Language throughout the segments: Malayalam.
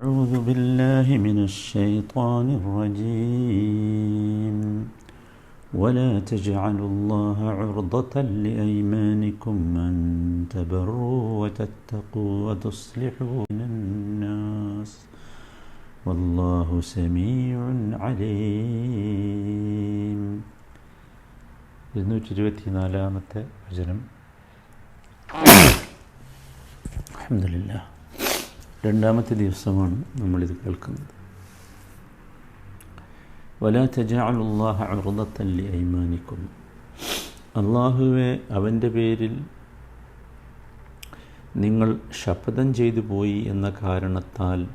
أعوذ بالله من الشيطان الرجيم ولا تجعلوا الله عرضة لأيمانكم أن تبروا وتتقوا وتصلحوا بين الناس والله سميع عليم ഇരുന്നൂറ്റി ഇരുപത്തിനാലാമത്തെ വചനം അഹമ്മദില്ല രണ്ടാമത്തെ ദിവസമാണ് നമ്മളിത് കേൾക്കുന്നത്. വലാ തജാലുല്ലാഹ അറുതത്തല്ലി ഐമാനിക്കും അള്ളാഹുവെ അവന്റെ പേരിൽ നിങ്ങൾ ശപഥം ചെയ്തു പോയി എന്ന കാരണത്താൽ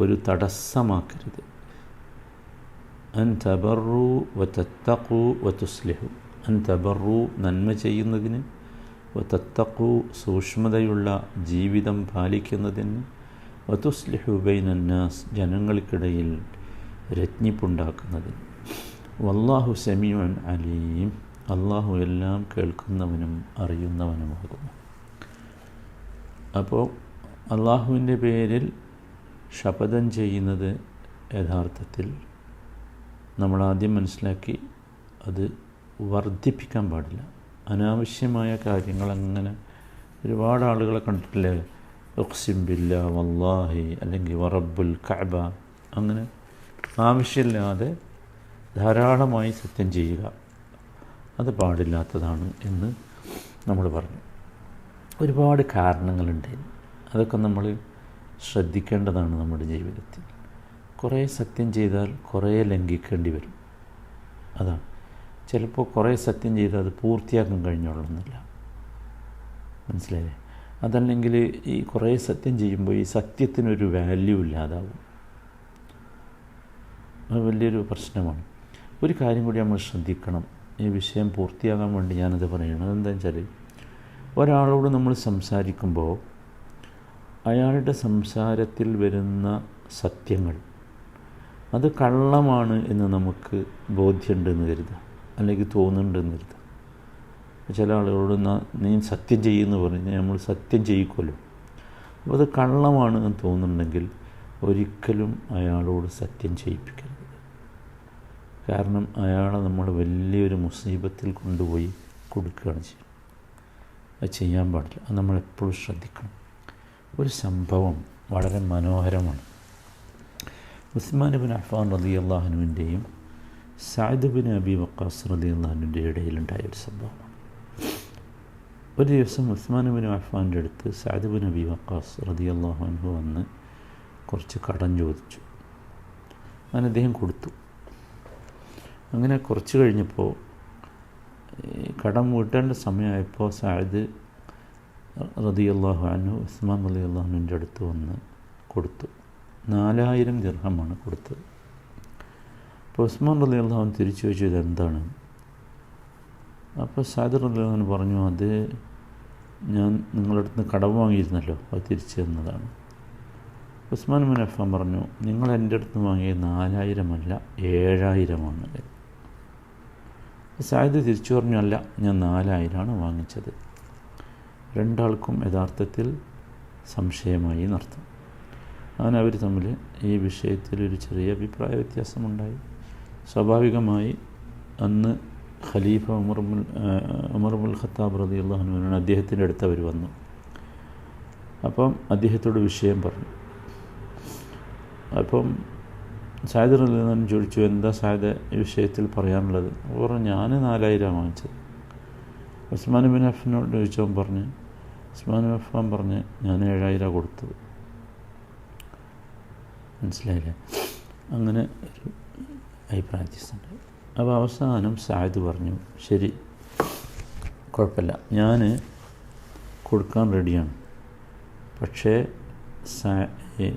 ഒരു തടസ്സമാക്കരുത്. അൻ തബറു വത്തക്കു വത്തുസ്ലിഹു അൻ തബറു നന്മ ചെയ്യുന്നതിന് വത്തക്കു സൂക്ഷ്മതയുള്ള ജീവിതം പാലിക്കുന്നതിന് വതുസ്ലിഹു നാസ് ജനങ്ങൾക്കിടയിൽ രജ്ഞിപ്പുണ്ടാക്കുന്നതിന് വല്ലാഹു സമീവൻ അലീം. അള്ളാഹു എല്ലാം കേൾക്കുന്നവനും അറിയുന്നവനുമാകുന്നു. അപ്പോൾ അള്ളാഹുവിന്റെ പേരിൽ ശപഥം ചെയ്യുന്നത് യഥാർത്ഥത്തിൽ നമ്മൾ ആദ്യം മനസ്സിലാക്കി അത് വർദ്ധിപ്പിക്കാൻ പാടില്ല. അനാവശ്യമായ കാര്യങ്ങൾ അങ്ങനെ ഒരുപാട് ആളുകളെ കണ്ടിട്ടില്ലേ? ഒക്സിംബില്ല വല്ലാഹി അല്ലെങ്കിൽ വറബുൽ കഅബ അങ്ങനെ ആവശ്യമില്ലാതെ ധാരാളമായി സത്യം ചെയ്യുക അത് പാടില്ലാത്തതാണ് എന്ന് നമ്മൾ പറഞ്ഞു. ഒരുപാട് കാരണങ്ങളുണ്ട്. അതൊക്കെ നമ്മൾ ശ്രദ്ധിക്കേണ്ടതാണ് നമ്മുടെ ജീവിതത്തിൽ. കുറേ സത്യം ചെയ്താൽ കുറേ ലംഘിക്കേണ്ടി വരും. അതാണ് ചിലപ്പോൾ കുറേ സത്യം ചെയ്താൽ അത് പൂർത്തിയാക്കാൻ കഴിഞ്ഞോളണമെന്നില്ല മനസ്സിലായില്ലേ? അതല്ലെങ്കിൽ ഈ കുറേ സത്യം ചെയ്യുമ്പോൾ ഈ സത്യത്തിനൊരു വാല്യൂ ഇല്ലാതാവും. അത് വലിയൊരു പ്രശ്നമാണ്. ഒരു കാര്യം കൂടി നമ്മൾ ശ്രദ്ധിക്കണം. ഈ വിഷയം പൂർത്തിയാകാൻ വേണ്ടി ഞാനത് പറയണം എന്താണെന്ന് വെച്ചാൽ ഒരാളോട് നമ്മൾ സംസാരിക്കുമ്പോൾ അയാളുടെ സംസാരത്തിൽ വരുന്ന സത്യങ്ങൾ അത് കള്ളമാണ് എന്ന് നമുക്ക് ബോധ്യമുണ്ടെന്ന് കരുതാം അല്ലെങ്കിൽ തോന്നുന്നുണ്ടെന്ന് കരുതാം ചില ആളുകളോട് നീ സത്യം ചെയ്യുമെന്ന് പറഞ്ഞ് നമ്മൾ സത്യം ചെയ്യിക്കുമല്ലോ അപ്പോൾ അത് കള്ളമാണ് എന്ന് തോന്നുന്നുണ്ടെങ്കിൽ ഒരിക്കലും അയാളോട് സത്യം ചെയ്യിപ്പിക്കരുത്. കാരണം അയാളെ നമ്മൾ വലിയൊരു മുസീബത്തിൽ കൊണ്ടുപോയി കൊടുക്കുകയാണ് ചെയ്യുന്നത്. അത് ചെയ്യാൻ പാടില്ല. അത് നമ്മളെപ്പോഴും ശ്രദ്ധിക്കണം. ഒരു സംഭവം വളരെ മനോഹരമാണ്. ഉസ്മാൻ ബിൻ അഫാൻ റതി അള്ളാഹനുവിന്റെയും സായിദ് ബിൻ അബി വക്കാസ് റതി അള്ളാഹനുവിന്റെ ഇടയിലുണ്ടായ ഒരു സംഭവമാണ് ഒരു ദിവസം ഉസ്മാൻ ബിൻ അഫാന്റെ അടുത്ത് സാദിബിൻ ബിൻ അബി വക്കാസ് റതിയല്ലാഹു വന്ന് കുറച്ച് കടം ചോദിച്ചു. അങ്ങനെ അദ്ദേഹം കൊടുത്തു. അങ്ങനെ കുറച്ച് കഴിഞ്ഞപ്പോൾ കടം വീട്ടേണ്ട സമയമായപ്പോൾ സാദ് റതി അള്ളാഹു അനു ഉസ്മാൻ റതി അള്ളാഹുവിന്റെ അടുത്ത് വന്ന് കൊടുത്തു. നാലായിരം ദിർഹമാണ് കൊടുത്തത്. അപ്പോൾ ഉസ്മാൻ അലി അള്ളാഹു തിരിച്ചു ചോദിച്ചു ഇതെന്താണ് അപ്പോൾ സാദർ പറഞ്ഞു അത് ഞാൻ നിങ്ങളുടെ അടുത്ത് നിന്ന് കടം വാങ്ങിയിരുന്നല്ലോ അത് തിരിച്ചു തന്നതാണ്. ഉസ്മാൻ മുൻ അഫാൻ പറഞ്ഞു നിങ്ങൾ എന്റെ അടുത്ത് വാങ്ങിയ നാലായിരമല്ല ഏഴായിരമാണ്. സായത് തിരിച്ചു പറഞ്ഞു അല്ല ഞാൻ നാലായിരമാണ് വാങ്ങിച്ചത്. രണ്ടാൾക്കും യഥാർത്ഥത്തിൽ സംശയമായി നടത്തും അങ്ങനെ അവർ തമ്മിൽ ഈ വിഷയത്തിൽ ഒരു ചെറിയ അഭിപ്രായ വ്യത്യാസമുണ്ടായി. സ്വാഭാവികമായി അന്ന് ഖലീഫ ഉമർ ഉമർമുൽ ഖത്താബ് റതി അള്ളാഹുനാണ് അദ്ദേഹത്തിന്റെ അടുത്ത് അവർ വന്നു. അപ്പം അദ്ദേഹത്തോട് വിഷയം പറഞ്ഞു. അപ്പം സായദ് റലിദാൻ ചോദിച്ചു എന്താ സായദ് ഈ വിഷയത്തിൽ പറയാനുള്ളത്? പറഞ്ഞു ഞാൻ നാലായിരം വാങ്ങിച്ചത്. ഉസ്മാൻ ബിൻ അഫിനോട് ചോദിച്ചവൻ പറഞ്ഞ് ഉസ്മാൻ ബിൻ പറഞ്ഞ് ഞാൻ ഏഴായിരം കൊടുത്തത്. മനസ്സിലായില്ലേ? അങ്ങനെ ഒരു അഭിപ്രായ വ്യത്യാസമുണ്ട്. അപ്പോൾ അവസാനം സായത് പറഞ്ഞു ശരി കുഴപ്പമില്ല. ഞാൻ കൊടുക്കാൻ റെഡിയാണ് പക്ഷേ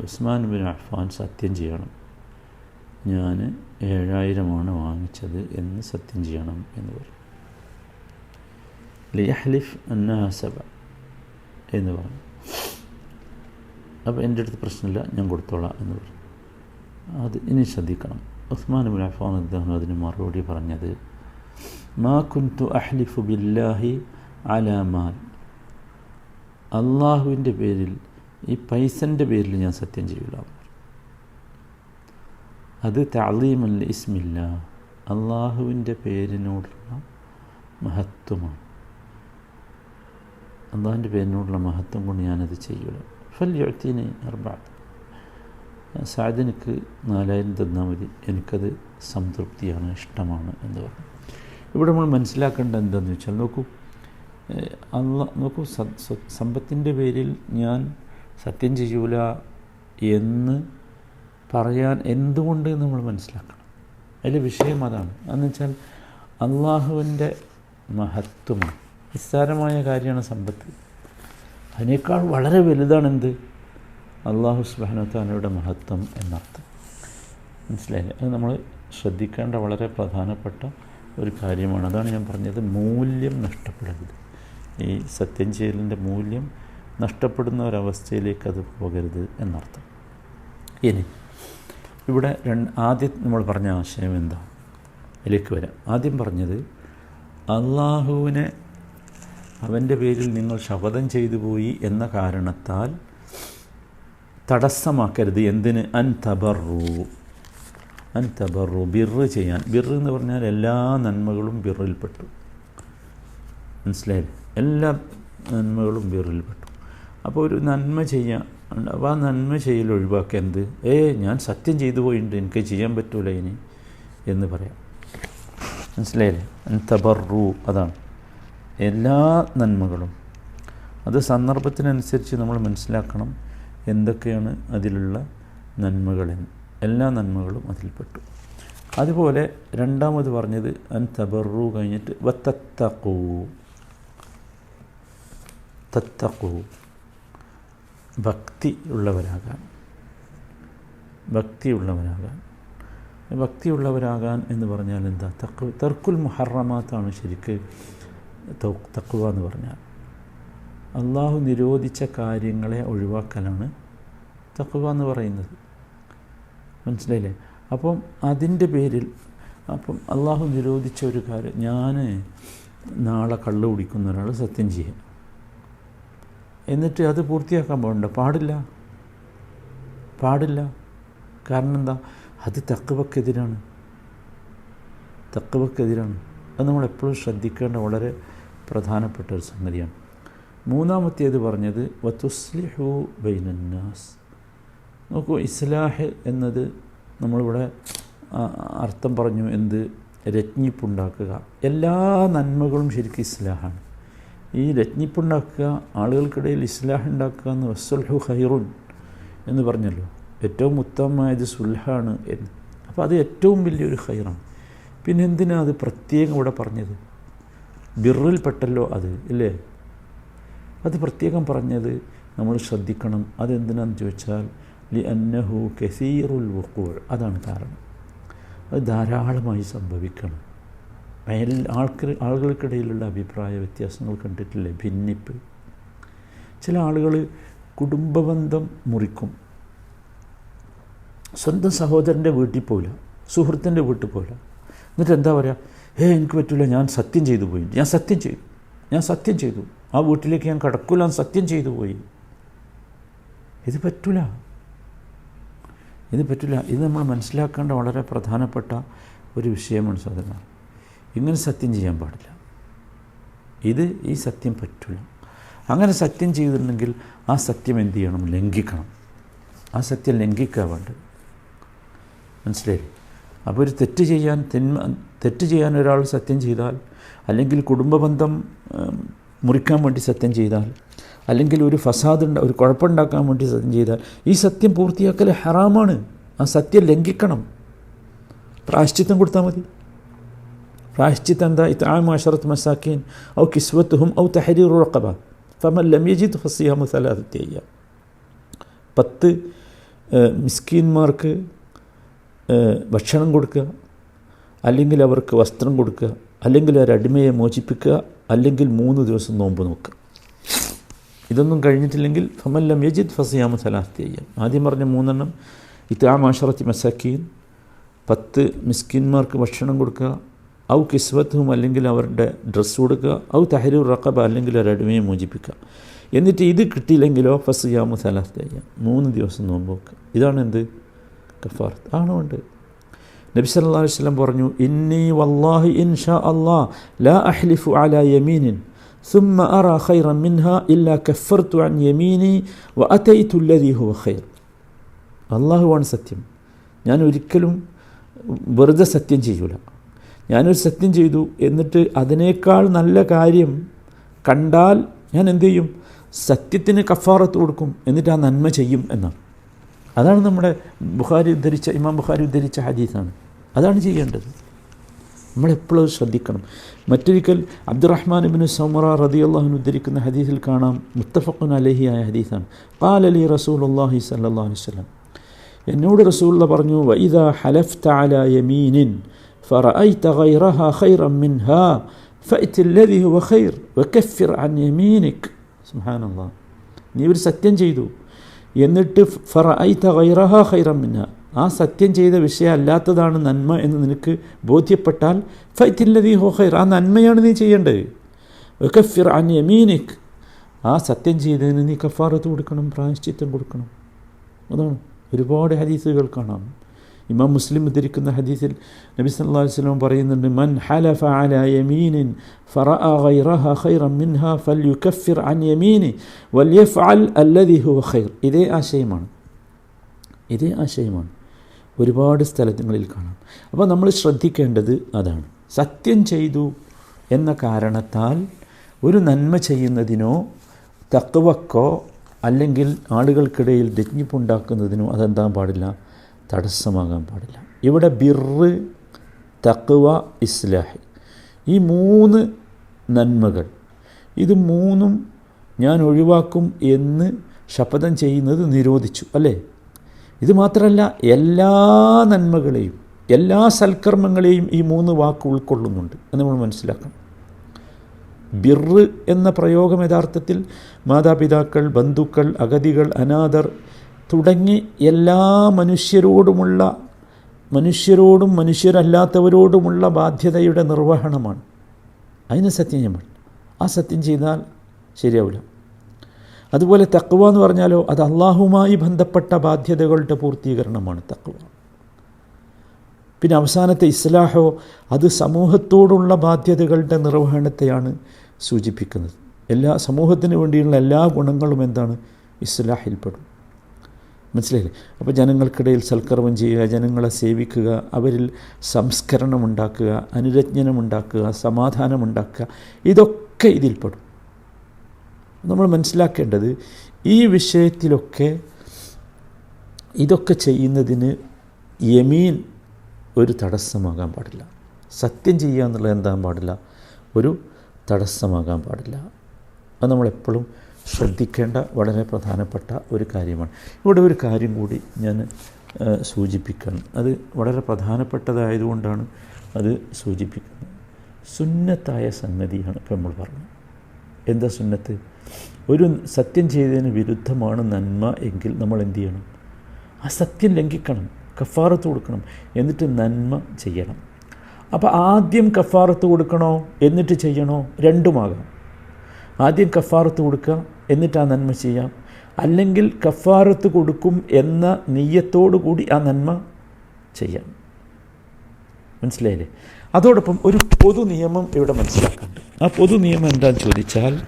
ഉസ്മാൻ ബിൻ അഫ്ഫാൻ സത്യം ചെയ്യണം. ഞാൻ ഏഴായിരമാണ് വാങ്ങിച്ചത് എന്ന് സത്യം ചെയ്യണം എന്ന് പറഞ്ഞു. ലിയഹ്ലിഫ് അന്നാസബ എന്ന് പറഞ്ഞു. അപ്പോൾ എന്റെ അടുത്ത് പ്രശ്നമില്ല ഞാൻ കൊടുത്തോളാം എന്ന് പറഞ്ഞു. അത് ഇനി ശ്രദ്ധിക്കണം. ഉസ്മാൻ ബിൻ അഫാൻ അദ്ദേഹം അതിന് മറുപടി പറഞ്ഞത് മാ കുന്തു അഹ്ലിഫു ബില്ലാഹി അലാമാൽ അള്ളാഹുവിന്റെ പേരിൽ ഈ പൈസന്റെ പേരിൽ ഞാൻ സത്യം ചെയ്യില്ല അത് താലീമല്ല ഇസ്മില്ല അള്ളാഹുവിന്റെ പേരിനോടുള്ള മഹത്വമാണ്. അള്ളാഹുവിന്റെ പേരിനോടുള്ള മഹത്വം കൊണ്ട് ഞാനത് ചെയ്യൂല ഫല്യത്തിന് അർബാത്ത് സാദിനിക്ക് നാലായിരം തന്നാൽ മതി. എനിക്കത് സംതൃപ്തിയാണ് ഇഷ്ടമാണ് എന്ന് പറഞ്ഞു. ഇവിടെ നമ്മൾ മനസ്സിലാക്കേണ്ട എന്താണെന്ന് വെച്ചാൽ നോക്കൂ അല്ല നോക്കൂ സമ്പത്തിന്റെ പേരിൽ ഞാൻ സത്യം ചെയ്യൂല എന്ന് പറയാൻ എന്തുകൊണ്ട് നമ്മൾ മനസ്സിലാക്കണം. അതിലെ വിഷയം അതാണ്. എന്ന് വെച്ചാൽ അള്ളാഹുവിന്റെ മഹത്വമാണ്. നിസ്സാരമായ കാര്യമാണ് സമ്പത്ത്. അതിനേക്കാൾ വളരെ വലുതാണ് എന്ത് അള്ളാഹു സുബാനത്താനയുടെ മഹത്വം എന്നർത്ഥം. മനസ്സിലായില്ലേ? അത് നമ്മൾ ശ്രദ്ധിക്കേണ്ട വളരെ പ്രധാനപ്പെട്ട ഒരു കാര്യമാണ്. അതാണ് ഞാൻ പറഞ്ഞത് മൂല്യം നഷ്ടപ്പെടരുത്. ഈ സത്യം ചെയ്യലിന്റെ മൂല്യം നഷ്ടപ്പെടുന്ന ഒരവസ്ഥയിലേക്ക് അത് പോകരുത് എന്നർത്ഥം. ഇനി ഇവിടെ രണ്ട് ആദ്യം നമ്മൾ പറഞ്ഞ ആശയം എന്താ? ഇതിലേക്ക് വരാം. ആദ്യം പറഞ്ഞത് അള്ളാഹുവിനെ അവന്റെ പേരിൽ നിങ്ങൾ ശപഥം ചെയ്തു പോയി എന്ന കാരണത്താൽ തടസ്സമാക്കരുത്. എന്തിന്? അൻ തബറു. അൻ തബറു. ബിറ് ചെയ്യാൻ. ബിറ് എന്ന് പറഞ്ഞാൽ എല്ലാ നന്മകളും ബിറിൽപ്പെട്ടു. മനസ്സിലായില്ലേ? എല്ലാ നന്മകളും ബിറിൽപ്പെട്ടു. അപ്പോൾ ഒരു നന്മ ചെയ്യാൻ അപ്പോൾ ആ നന്മ ചെയ്യൽ ഒഴിവാക്കുക എന്ത്? ഏ ഞാൻ സത്യം ചെയ്തു പോയിട്ടുണ്ട്. എനിക്ക് ചെയ്യാൻ പറ്റൂല ഇനി എന്ന് പറയാം. മനസ്സിലായില്ലേ? അൻ തബറു. അതാണ്. എല്ലാ നന്മകളും. അത് സന്ദർഭത്തിനനുസരിച്ച് നമ്മൾ മനസ്സിലാക്കണം. എന്തൊക്കെയാണ് അതിലുള്ള നന്മകളെന്ന് എല്ലാ നന്മകളും അതിൽപ്പെട്ടു. അതുപോലെ രണ്ടാമത് പറഞ്ഞത് അൻ തബറു കഴിഞ്ഞിട്ട് വത്തത്തക്കൂ തത്തക്കൂ ഭക്തി ഉള്ളവരാകാൻ. ഭക്തിയുള്ളവരാകാൻ ഭക്തിയുള്ളവരാകാൻ എന്ന് പറഞ്ഞാൽ എന്താ? തക്കു തർക്കുൽ മുഹറമാത്താണ് ശരിക്ക് തക്കുവ എന്ന് പറഞ്ഞാൽ. അള്ളാഹു നിരോധിച്ച കാര്യങ്ങളെ ഒഴിവാക്കലാണ് തക്കുവ എന്ന് പറയുന്നത്. മനസ്സിലായില്ലേ? അപ്പം അതിന്റെ പേരിൽ അപ്പം അള്ളാഹു നിരോധിച്ച ഒരു കാര്യം ഞാൻ നാളെ കള്ളു കുടിക്കുന്ന ഒരാൾ സത്യം ചെയ്യാം എന്നിട്ട് അത് പൂർത്തിയാക്കാൻ പോകണ്ട പാടില്ല. പാടില്ല. കാരണം എന്താ? അത് തക്കുവക്കെതിരാണ് തക്കുവക്കെതിരാണ് അത് നമ്മൾ എപ്പോഴും ശ്രദ്ധിക്കേണ്ട വളരെ പ്രധാനപ്പെട്ട ഒരു സംഗതിയാണ്. മൂന്നാമത്തേത് പറഞ്ഞത് വത്തുസ്ലിഹു ബൈനന്നാസ്. നോക്കൂ ഇസ്ലാഹ് എന്നത് നമ്മളിവിടെ അർത്ഥം പറഞ്ഞു എന്ത്? രജ്ഞിപ്പുണ്ടാക്കുക എല്ലാ നന്മകളും ശരിക്കും ഇസ്ലാഹാണ്. ഈ രജ്ഞിപ്പുണ്ടാക്കുക ആളുകൾക്കിടയിൽ ഇസ്ലാഹ് ഉണ്ടാക്കുക എന്ന് വസ്സുൽഹു ഹൈറുൻ എന്ന് പറഞ്ഞല്ലോ. ഏറ്റവും ഉത്തമമായത് സുൽഹാണ് എന്ന്. അപ്പോൾ അത് ഏറ്റവും വലിയൊരു ഹൈറാണ് പിന്നെ എന്തിനാ അത് പ്രത്യേകം ഇവിടെ പറഞ്ഞത്? ബിറിൽപ്പെട്ടല്ലോ അത് ഇല്ലേ? അത് പ്രത്യേകം പറഞ്ഞത് നമ്മൾ ശ്രദ്ധിക്കണം. അതെന്തിനാന്ന് ചോദിച്ചാൽ ലി അന്നഹു കസീറുൽ വക്കൂൾ അതാണ് കാരണം. അത് ധാരാളമായി സംഭവിക്കണം. അയൽ ആൾക്ക് ആളുകൾക്കിടയിലുള്ള അഭിപ്രായ വ്യത്യാസങ്ങൾ കണ്ടിട്ടില്ലേ? ഭിന്നിപ്പ്. ചില ആളുകൾ കുടുംബബന്ധം മുറിക്കും. സ്വന്തം സഹോദരന്റെ വീട്ടിൽ പോയില്ല. സുഹൃത്തിന്റെ വീട്ടിൽ പോയില്ല. എന്നിട്ട് എന്താ പറയുക ഏ എനിക്ക് പറ്റില്ല ഞാൻ സത്യം ചെയ്തു പോയി. ഞാൻ സത്യം ചെയ്തു. ഞാൻ സത്യം ചെയ്തു. ആ വീട്ടിലേക്ക് ഞാൻ കടക്കൂല സത്യം ചെയ്തു പോയി. ഇത് പറ്റൂല. ഇത് പറ്റില്ല ഇത് നമ്മൾ മനസ്സിലാക്കേണ്ട വളരെ പ്രധാനപ്പെട്ട ഒരു വിഷയമാണ് സാധന. ഇങ്ങനെ സത്യം ചെയ്യാൻ പാടില്ല. ഇത് ഈ സത്യം പറ്റില്ല അങ്ങനെ സത്യം ചെയ്തിട്ടുണ്ടെങ്കിൽ ആ സത്യം എന്ത് ചെയ്യണം? ലംഘിക്കണം. ആ സത്യം ലംഘിക്കുക വേണ്ടത്. മനസ്സിലായി അപ്പോൾ ഒരു തെറ്റ് ചെയ്യാൻ തിന്മ തെറ്റ് ചെയ്യാൻ ഒരാൾ സത്യം ചെയ്താൽ അല്ലെങ്കിൽ കുടുംബബന്ധം മുറിക്കാൻ വേണ്ടി സത്യം ചെയ്താൽ അല്ലെങ്കിൽ ഒരു ഫസാദ് ഉണ്ട ഒരു കുഴപ്പമുണ്ടാക്കാൻ വേണ്ടി സത്യം ചെയ്താൽ ഈ സത്യം പൂർത്തിയാക്കൽ ഹറാമാണ്. ആ സത്യം ലംഘിക്കണം. പ്രായശ്ചിത്തം കൊടുത്താൽ മതി. പ്രായശ്ചിത്തം എന്താ? ഇത്താം അഷറത്ത് മസാക്കീൻ ഔ കിസ്വത്തുഹും ഔ തഹരീർ ഉറക്കബ ഫമൻ ലം യജിദ് ഫസിയാമു സലാദത്യ പത്ത് മിസ്കീന്മാർക്ക് ഭക്ഷണം കൊടുക്കുക. അല്ലെങ്കിൽ അവർക്ക് വസ്ത്രം കൊടുക്കുക അല്ലെങ്കിൽ ഒരു അടിമയെ മോചിപ്പിക്കുക അല്ലെങ്കിൽ മൂന്ന് ദിവസം നോമ്പ് നോക്കുക. ഇതൊന്നും കഴിഞ്ഞിട്ടില്ലെങ്കിൽ ഫമല്ലം യജിദ് ഫസിയാമ സലാഹത്തി അയ്യാം. ആദ്യം പറഞ്ഞ മൂന്നെണ്ണം ഇത്താം അഷറത്തി മസാക്കീൻ പത്ത് മിസ്കിന്മാർക്ക് ഭക്ഷണം കൊടുക്കുക ഔ കിസ്വത്തും അല്ലെങ്കിൽ അവരുടെ ഡ്രസ്സ് കൊടുക്കുക ഔ തഹരൂർ റക്കബ അല്ലെങ്കിൽ ഒരു അടിമയെ മോചിപ്പിക്കുക. എന്നിട്ട് ഇത് കിട്ടിയില്ലെങ്കിലോ ഫസിയാമ സലാത്ത് ചെയ്യാം മൂന്ന് ദിവസം നോമ്പ് നോക്കുക. ഇതാണ് എന്ത് കഫാർത്ത് ആണോ ഉണ്ട് നബി സല്ലല്ലാഹു അലൈഹി വസല്ലം പറഞ്ഞു ഇന്നി വല്ലാഹി ഇൻഷാ അല്ലാ ലാ അഹ്ലിഫു അലാ യമീനിൻ ثم أرى خيرا منها إلا كفرت عن يميني وأتيت الذي هو خير അള്ളാഹുവാണ് സത്യം ഞാൻ ഒരിക്കലും വെറുതെ സത്യം ചെയ്യൂല ഞാനൊരു സത്യം ചെയ്തു എന്നിട്ട് അതിനേക്കാൾ നല്ല കാര്യം കണ്ടാൽ ഞാൻ എന്ത് ചെയ്യും സത്യത്തിന് കഫാറത്ത് കൊടുക്കും എന്നിട്ട് ആ നന്മ ചെയ്യും എന്നാണ് അതാണ് നമ്മുടെ ബുഖാരി ഉദ്ധരിച്ച ഇമാം ബുഖാരി ഉദ്ധരിച്ച ഹദീസാണ് അതാണ് ചെയ്യേണ്ടത് നമ്മളെപ്പോഴും ശ്രദ്ധിക്കണം മറ്റൊരിക്കൽ അബ്ദുറഹ്മാൻ ഇബിന് സൗമറ റതി അള്ളാഹുൻ ഉദ്ധരിക്കുന്ന ഹദീസിൽ കാണാം മുത്തഫഖുൻ അലഹിയായ ഹദീസാണ് കാൽ അലി റസൂൽ അള്ളാഹി സല്ലാ അലൈഹി സ്വലം എന്നോട് റസൂള്ള പറഞ്ഞു വൈദ ഹലഫ്ത അല യമീനിൻ فرأيت غيرها خيرا منها فأت الذي هو خير وكفر عن يمينك سبحان الله നീ ഒരു സത്യം ചെയ്തു എന്നിട്ട് ഫറഅയ്ത ഗൈറഹ ഖൈറം മിൻഹ ആ സത്യം ചെയ്ത വിഷയം അല്ലാത്തതാണ് നന്മ എന്ന് നിനക്ക് ബോധ്യപ്പെട്ടാൽ ഫൈത്തില്ലതീ ഹോ ഖൈർ. ആ നന്മയാണ് നീ ചെയ്യേണ്ടത്. വക്കഫിർ അൻ യമീനിക്. ആ സത്യം ചെയ്തതിന് നീ കഫാറത്ത് കൊടുക്കണം പ്രായശ്ചിത്തം കൊടുക്കണം. അതാണ്. ഒരുപാട് ഹദീസുകൾ കാണാം. ഇമാം മുസ്ലിം ഉദ്ധരിക്കുന്ന ഹദീസിൽ നബി അലൈഹി വസല്ലം പറയുന്നുണ്ട് മൻ ഹലഫ അല യമീനിൻ ഫറഅ ഗൈറഹ ഖൈറൻ മിൻഹ ഫൽയുകഫിർ അൻ യമീനി വൽയഫ്അൽ അല്ലദി ഹുവ ഖൈർ. ഇതേ ആശയമാണ്. ഇതേ ആശയമാണ്. ഒരുപാട് സ്ഥലങ്ങളിൽ കാണാം. അപ്പോൾ നമ്മൾ ശ്രദ്ധിക്കേണ്ടത് അതാണ്. സത്യം ചെയ്തു എന്ന കാരണത്താൽ ഒരു നന്മ ചെയ്യുന്നതിനോ തക്കവക്കോ അല്ലെങ്കിൽ ആളുകൾക്കിടയിൽ രജ്ഞിപ്പുണ്ടാക്കുന്നതിനോ അതെന്താൻ പാടില്ല? തടസ്സമാകാൻ പാടില്ല. ഇവിടെ ബിറ് തക്വ ഇസ്ലാഹ്. ഈ മൂന്ന് നന്മകൾ. ഇത് മൂന്നും ഞാൻ ഒഴിവാക്കും എന്ന് ശപഥം ചെയ്യുന്നത് നിരോധിച്ചു. അല്ലേ? ഇത് മാത്രമല്ല എല്ലാ നന്മകളെയും എല്ലാ സൽക്കർമ്മങ്ങളെയും ഈ മൂന്ന് വാക്ക് ഉൾക്കൊള്ളുന്നുണ്ട് എന്ന് നമ്മൾ മനസ്സിലാക്കണം. ബിറ് എന്ന പ്രയോഗം യഥാർത്ഥത്തിൽ മാതാപിതാക്കൾ ബന്ധുക്കൾ അഗതികൾ അനാഥർ തുടങ്ങി എല്ലാ മനുഷ്യരോടുമുള്ള മനുഷ്യരോടും മനുഷ്യരല്ലാത്തവരോടുമുള്ള ബാധ്യതയുടെ നിർവഹണമാണ്. അതിന് സത്യം നമ്മൾ. ആ സത്യം ചെയ്താൽ ശരിയാവില്ല. അതുപോലെ തക്കുവ എന്ന് പറഞ്ഞാലോ അത് അള്ളാഹുമായി ബന്ധപ്പെട്ട ബാധ്യതകളുടെ പൂർത്തീകരണമാണ് തക്കുവ പിന്നെ അവസാനത്തെ ഇസ്ലാഹോ അത് സമൂഹത്തോടുള്ള ബാധ്യതകളുടെ നിർവഹണത്തെയാണ് സൂചിപ്പിക്കുന്നത്. എല്ലാ സമൂഹത്തിന് വേണ്ടിയുള്ള എല്ലാ ഗുണങ്ങളും എന്താണ്? ഇസ്ലാഹിൽപ്പെടും. മനസ്സിലായില്ലേ? അപ്പോൾ ജനങ്ങൾക്കിടയിൽ സൽക്കർമ്മം ചെയ്യുക ജനങ്ങളെ സേവിക്കുക അവരിൽ സംസ്കരണമുണ്ടാക്കുക അനുരജ്ഞനമുണ്ടാക്കുക സമാധാനമുണ്ടാക്കുക ഇതൊക്കെ ഇതിൽപ്പെടും. നമ്മൾ മനസ്സിലാക്കേണ്ടത് ഈ വിഷയത്തിലൊക്കെ ഇതൊക്കെ ചെയ്യുന്നതിന് യമീൻ ഒരു തടസ്സമാകാൻ പാടില്ല. സത്യം ചെയ്യുക എന്നുള്ളത് എന്താകാൻ പാടില്ല? ഒരു തടസ്സമാകാൻ പാടില്ല. അത് നമ്മളെപ്പോഴും ശ്രദ്ധിക്കേണ്ട വളരെ പ്രധാനപ്പെട്ട ഒരു കാര്യമാണ്. ഇവിടെ ഒരു കാര്യം കൂടി ഞാൻ സൂചിപ്പിക്കണം. അത് വളരെ പ്രധാനപ്പെട്ടതായതുകൊണ്ടാണ് അത് സൂചിപ്പിക്കുന്നത്. സുന്നത്തായ സംഗതിയാണ് ഇപ്പോൾ നമ്മൾ പറഞ്ഞത്. എന്താ സുന്നത്ത്? ഒരു സത്യം ചെയ്തതിന് വിരുദ്ധമാണ് നന്മ എങ്കിൽ നമ്മൾ എന്ത് ചെയ്യണം? ആ സത്യം ലംഘിക്കണം കഫാറത്ത് കൊടുക്കണം എന്നിട്ട് നന്മ ചെയ്യണം. അപ്പോൾ ആദ്യം കഫാറത്ത് കൊടുക്കണോ എന്നിട്ട് ചെയ്യണോ? രണ്ടുമാകാം ആദ്യം കഫാറത്ത് കൊടുക്കുക എന്നിട്ട് ആ നന്മ ചെയ്യാം. അല്ലെങ്കിൽ കഫാറത്ത് കൊടുക്കും എന്ന നെയ്യത്തോടു കൂടി ആ നന്മ ചെയ്യാം. മനസ്സിലായില്ലേ? അതോടൊപ്പം ഒരു പൊതു നിയമം ഇവിടെ മനസ്സിലാക്കുന്നുണ്ട് ആ പൊതു നിയമം എന്താണെന്ന് ചോദിച്ചാൽ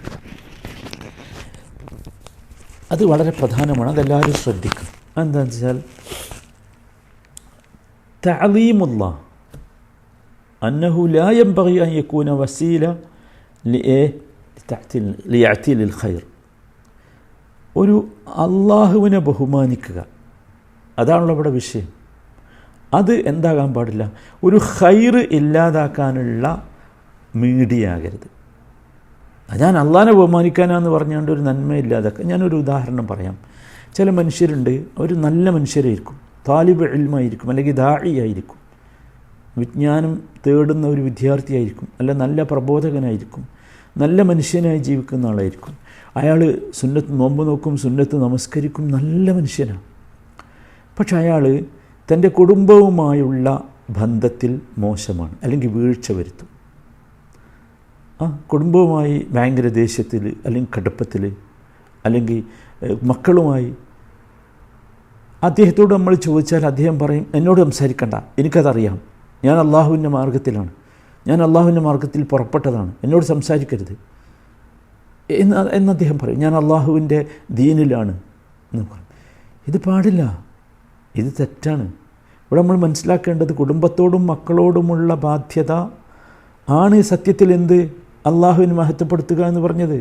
അത് വളരെ പ്രധാനമാണ്. അതെല്ലാവരും ശ്രദ്ധിക്കും. എന്താണെന്ന് വെച്ചാൽ തഅലീമുള്ള അന്നഹു ലാ യംബഗി അൻ യകൂന വസീല ലിയഅത്തിൽ ഖൈർ. ഒരു അള്ളാഹുവിനെ ബഹുമാനിക്കുക. അതാണല്ലോ ഇവിടെ വിഷയം. അത് എന്താകാൻ പാടില്ല? ഒരു ഹൈറ് ഇല്ലാതാക്കാനുള്ള മീഡിയ ആകരുത്. ഞാൻ അള്ളാനെ ബഹുമാനിക്കാനാന്ന് പറഞ്ഞുകൊണ്ട് ഒരു നന്മയില്ലാതൊക്കെ ഞാനൊരു ഉദാഹരണം പറയാം. ചില മനുഷ്യരുണ്ട് അവർ നല്ല മനുഷ്യരായിരിക്കും. താലിബ് എൽമായിരിക്കും അല്ലെങ്കിൽ ദാഴി ആയിരിക്കും. വിജ്ഞാനം തേടുന്ന ഒരു വിദ്യാർത്ഥിയായിരിക്കും അല്ല നല്ല പ്രബോധകനായിരിക്കും നല്ല മനുഷ്യനായി ജീവിക്കുന്ന ആളായിരിക്കും. അയാൾ സുന്നത്ത് നോമ്പ് നോക്കും സുന്നത്ത് നമസ്കരിക്കും നല്ല മനുഷ്യനാണ്. പക്ഷെ അയാൾ തന്റെ കുടുംബവുമായുള്ള ബന്ധത്തിൽ മോശമാണ് അല്ലെങ്കിൽ വീഴ്ച വരുത്തും. ആ കുടുംബവുമായി ഭയങ്കര ദേഷ്യത്തിൽ അല്ലെങ്കിൽ കടുപ്പത്തിൽ അല്ലെങ്കിൽ മക്കളുമായി അദ്ദേഹത്തോട് നമ്മൾ ചോദിച്ചാൽ അദ്ദേഹം പറയും എന്നോട് സംസാരിക്കണ്ട. എനിക്കതറിയാം. ഞാൻ അള്ളാഹുവിന്റെ മാർഗത്തിലാണ്. ഞാൻ അള്ളാഹുവിന്റെ മാർഗത്തിൽ പുറപ്പെട്ടതാണ്. എന്നോട് സംസാരിക്കരുത്. എന്ന് എന്ന് അദ്ദേഹം പറയും ഞാൻ അള്ളാഹുവിന്റെ ദീനിലാണ്. എന്ന് പറയും. ഇത് പാടില്ല. ഇത് തെറ്റാണ്. ഇവിടെ നമ്മൾ മനസ്സിലാക്കേണ്ടത് കുടുംബത്തോടും മക്കളോടുമുള്ള ബാധ്യത ആണ് സത്യത്തിൽ എന്ത്? അള്ളാഹുവിനെ മഹത്വപ്പെടുത്തുക എന്ന് പറഞ്ഞത്.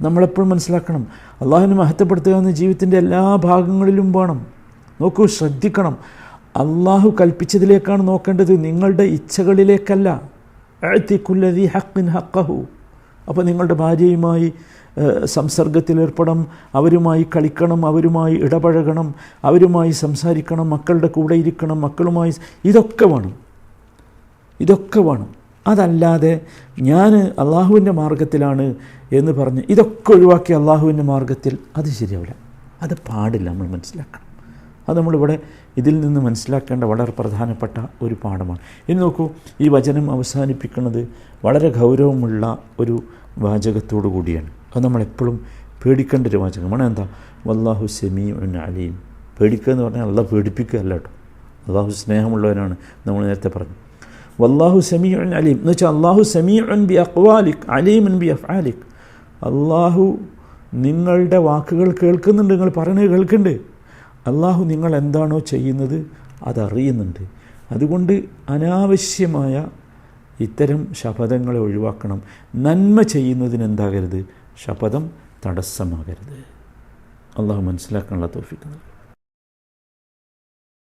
നമ്മളെപ്പോഴും മനസ്സിലാക്കണം അള്ളാഹുവിനെ മഹത്വപ്പെടുത്തുക എന്ന് ജീവിതത്തിന്റെ എല്ലാ ഭാഗങ്ങളിലും വേണം. നോക്കൂ ശ്രദ്ധിക്കണം. അള്ളാഹു കൽപ്പിച്ചതിലേക്കാണ് നോക്കേണ്ടത് നിങ്ങളുടെ ഇച്ഛകളിലേക്കല്ല. എഴുത്തിക്കുല്ലതി ഹക്കിൻ ഹക്കഹു അപ്പോൾ നിങ്ങളുടെ ഭാര്യയുമായി സംസർഗത്തിലേർപ്പെടണം അവരുമായി കളിക്കണം അവരുമായി ഇടപഴകണം അവരുമായി സംസാരിക്കണം മക്കളുടെ കൂടെ ഇരിക്കണം മക്കളുമായി ഇതൊക്കെ വേണം. ഇതൊക്കെ വേണം. അതല്ലാതെ ഞാൻ അള്ളാഹുവിന്റെ മാർഗത്തിലാണ് എന്ന് പറഞ്ഞ് ഇതൊക്കെ ഒഴിവാക്കി അള്ളാഹുവിന്റെ മാർഗത്തിൽ അത് ശരിയാവില്ല. അത് പാടില്ല നമ്മൾ മനസ്സിലാക്കണം. അത് നമ്മളിവിടെ ഇതിൽ നിന്ന് മനസ്സിലാക്കേണ്ട വളരെ പ്രധാനപ്പെട്ട ഒരു പാഠമാണ്. ഇനി നോക്കൂ ഈ വചനം അവസാനിപ്പിക്കുന്നത് വളരെ ഗൗരവമുള്ള ഒരു വാചകത്തോടു കൂടിയാണ്. അത് നമ്മളെപ്പോഴും പേടിക്കേണ്ട ഒരു വാചകമാണ്. എന്താ വല്ലാഹു സെമീ അലീം. പേടിക്കുക എന്ന് പറഞ്ഞാൽ അല്ല പേടിപ്പിക്കുകയല്ല കേട്ടോ. അള്ളാഹു സ്നേഹമുള്ളവനാണ് നമ്മൾ നേരത്തെ പറഞ്ഞു വല്ലാഹു സമീഉൻ അലീം എന്ന് വെച്ചാൽ അള്ളാഹു സമീഉൻ ബി അക്വാലിക് അലീമുൻ ബി അഫ്ആലിക് അള്ളാഹു നിങ്ങളുടെ വാക്കുകൾ കേൾക്കുന്നുണ്ട് നിങ്ങൾ പറയുന്നത് കേൾക്കുന്നുണ്ട്. അള്ളാഹു നിങ്ങൾ എന്താണോ ചെയ്യുന്നത് അതറിയുന്നുണ്ട്. അതുകൊണ്ട് അനാവശ്യമായ ഇത്തരം ശപഥങ്ങളെ ഒഴിവാക്കണം. നന്മ ചെയ്യുന്നതിന് എന്താകരുത്? ശപഥം തടസ്സമാകരുത്. അള്ളാഹു മനസ്സിലാക്കാനുള്ള തോഫിക്കുന്നത്